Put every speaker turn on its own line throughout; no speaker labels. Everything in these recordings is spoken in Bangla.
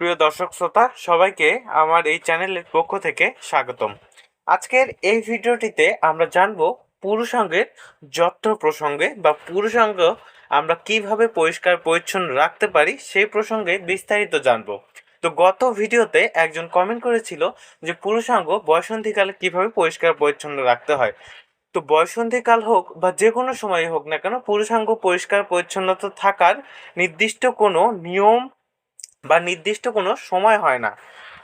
প্রিয় দর্শক শ্রোতা, সবাইকে আমার এই চ্যানেলের পক্ষ থেকে স্বাগতম। আজকের এই ভিডিওটিতে আমরা জানব পুরুষাঙ্গের যত্ন প্রসঙ্গে বা পুরুষাঙ্গ আমরা কীভাবে পরিষ্কার, পরিচ্ছন্ন রাখতে পারি সেই প্রসঙ্গে বিস্তারিত জানব। তো গত ভিডিওতে একজন কমেন্ট করেছিল যে পুরুষাঙ্গ বয়সন্ধিকালে কীভাবে পরিষ্কার, পরিচ্ছন্ন রাখতে হয়। তো বয়সন্ধিকাল হোক বা যে কোনো সময় হোক না কেন পুরুষাঙ্গ পরিষ্কার, পরিচ্ছন্নতা থাকার নির্দিষ্ট কোনো নিয়ম বা নির্দিষ্ট কোনো সময় হয় না।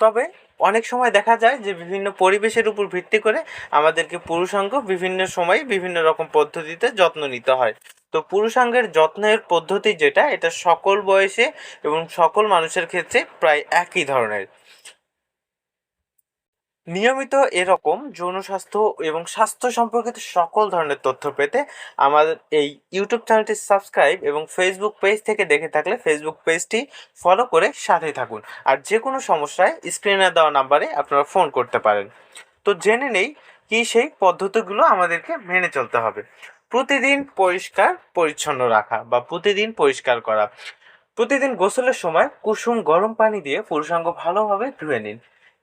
তবে অনেক সময় দেখা যায় যে বিভিন্ন পরিবেশের উপর ভিত্তি করে আমাদেরকে পুরুষাঙ্গ বিভিন্ন সময় বিভিন্ন রকম পদ্ধতিতে যত্ন নিতে হয়। তো পুরুষাঙ্গের যত্নের পদ্ধতি যেটা, এটা সকল বয়সে এবং সকল মানুষের ক্ষেত্রে প্রায় একই ধরনের। নিয়মিত এরকম যৌন স্বাস্থ্য এবং স্বাস্থ্য সম্পর্কিত সকল ধরনের তথ্য পেতে আমাদের এই ইউটিউব চ্যানেলটি সাবস্ক্রাইব এবং ফেসবুক পেজ থেকে দেখে থাকলে ফেসবুক পেজটি ফলো করে সাথে থাকুন। আর যে কোনো সমস্যায় স্ক্রিনে দেওয়া নাম্বারে আপনারা ফোন করতে পারেন। তো জেনে নেই কি সেই পদ্ধতিগুলো আমাদেরকে মেনে চলতে হবে। প্রতিদিন পরিষ্কার, পরিচ্ছন্ন রাখা বা প্রতিদিন পরিষ্কার করা। প্রতিদিন গোসলের সময় কুসুম গরম পানি দিয়ে পুরুষাঙ্গ ভালোভাবে ধুয়ে নিন।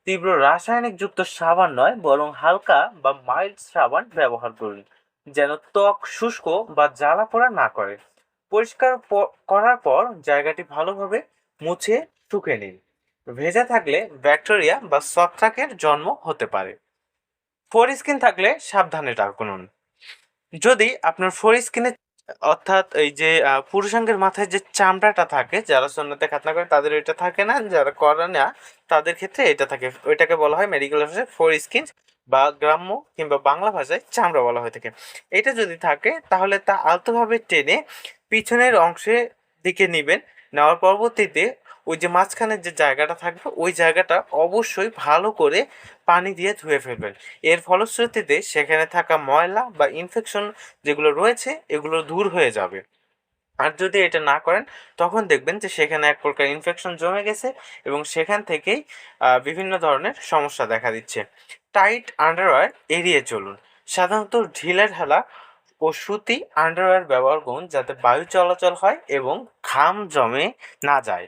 তীব্র রাসায়নিক যুক্ত সাবান নয়, বরং হালকা বা মাইল্ড সাবান ব্যবহার করুন, যেন ত্বক শুষ্ক বা জ্বালা পোড়া না করে। পরিষ্কার করার পর জায়গাটি ভালোভাবে মুছে শুকে নিন। ভেজা থাকলে ব্যাকটেরিয়া বা ছত্রাকের জন্ম হতে পারে। ফোর স্কিন থাকলে সাবধানে রাখুন। যদি আপনার ফোর স্কিনে অর্থাৎ এই যে পুরুষাঙ্গের মাথায় যে চামড়াটা থাকে, যারা সন্ন্যতে খাতনা করে তাদের ওইটা থাকে না, যারা করে না, তাদের ক্ষেত্রে এটা থাকে। ওইটাকে বলা হয় মেডিকেল ভাষায় ফোর স্কিন বা গ্রাম্য কিংবা বাংলা ভাষায় চামড়া বলা হয়ে থাকে। এটা যদি থাকে, তাহলে তা আলতোভাবে টেনে পিছনের অংশে দিকে নেবেন। নেওয়ার পরবর্তীতে ওই যে মাঝখানের যে জায়গাটা থাকবে, ওই জায়গাটা অবশ্যই ভালো করে পানি দিয়ে ধুয়ে ফেলবেন। এর ফলশ্রুতিতে সেখানে থাকা ময়লা বা ইনফেকশন যেগুলো রয়েছে, এগুলো দূর হয়ে যাবে। আর যদি এটা না করেন, তখন দেখবেন যে সেখানে এক প্রকার ইনফেকশন জমে গেছে এবং সেখান থেকেই বিভিন্ন ধরনের সমস্যা দেখা দিচ্ছে। টাইট আন্ডারওয়্যার এড়িয়ে চলুন। সাধারণত ঢিলে ঢালা ও সুতি আন্ডারওয়্যার ব্যবহার করুন যাতে বায়ু চলাচল হয় এবং ঘাম জমে না যায়।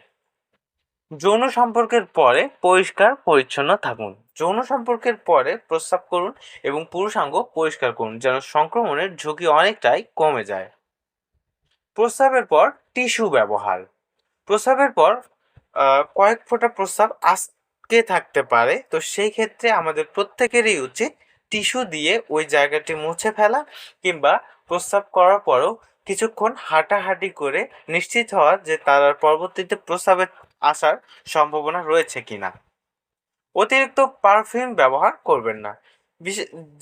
যৌন সম্পর্কের পরে পরিষ্কার, পরিচ্ছন্ন থাকুন। যৌন সম্পর্কের পরে প্রস্রাব করুন এবং পুরুষাঙ্গ পরিষ্কার করুন যেন সংক্রমণের ঝুঁকি অনেকটাই কমে যায়। প্রস্রাবের পর টিস্যু ব্যবহার। প্রস্রাবের পর কয়েক ফোঁটা প্রস্রাব আটকে থাকতে পারে, তো সেই ক্ষেত্রে আমাদের প্রত্যেকেরই উচিত টিস্যু দিয়ে ওই জায়গাটি মুছে ফেলা কিংবা প্রস্রাব করার পরেও কিছুক্ষণ হাঁটাহাঁটি করে নিশ্চিত হওয়া যে তার পরবর্তীতে প্রস্রাবের আসার সম্ভাবনা রয়েছে কিনা। অতিরিক্ত পারফিউম ব্যবহার করবেন না।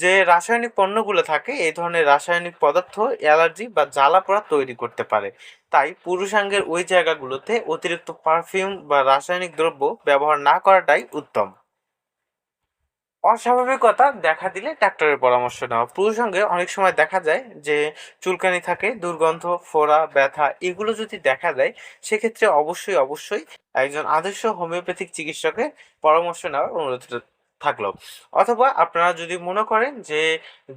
যে রাসায়নিক পণ্যগুলো থাকে, এই ধরনের রাসায়নিক পদার্থ, অ্যালার্জি বা জ্বালা পোড়া তৈরি করতে পারে। তাই পুরুষাঙ্গের ওই জায়গাগুলোতে অতিরিক্ত পারফিউম বা রাসায়নিক দ্রব্য ব্যবহার না করাটাই উত্তম। অস্বাভাবিকতা দেখা দিলে ডাক্তারের পরামর্শ নেওয়া। পুরুষ সঙ্গে অনেক সময় দেখা যায় যে চুলকানি থাকে, দুর্গন্ধ, ফোড়া, ব্যথা এগুলো যদি দেখা দেয়, সেক্ষেত্রে অবশ্যই অবশ্যই একজন আদর্শ হোমিওপ্যাথিক চিকিৎসকের পরামর্শ নেওয়ার অনুরোধ থাকল। অথবা আপনারা যদি মনে করেন যে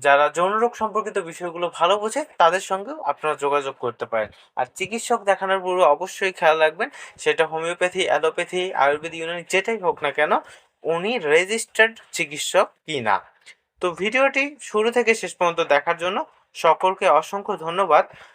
যারা যৌন রোগ সম্পর্কিত বিষয়গুলো ভালো বোঝে, তাদের সঙ্গেও আপনারা যোগাযোগ করতে পারেন। আর চিকিৎসক দেখানোর পূর্বে অবশ্যই খেয়াল রাখবেন, সেটা হোমিওপ্যাথি, অ্যালোপ্যাথি, আয়ুর্বেদ, ইউনানি, যেটাই হোক না কেন উনি রেজিস্টার্ড চিকিৎসক কি না তো ভিডিওটি শুরু থেকে শেষ পর্যন্ত দেখার জন্য সকলকে অসংখ্য ধন্যবাদ।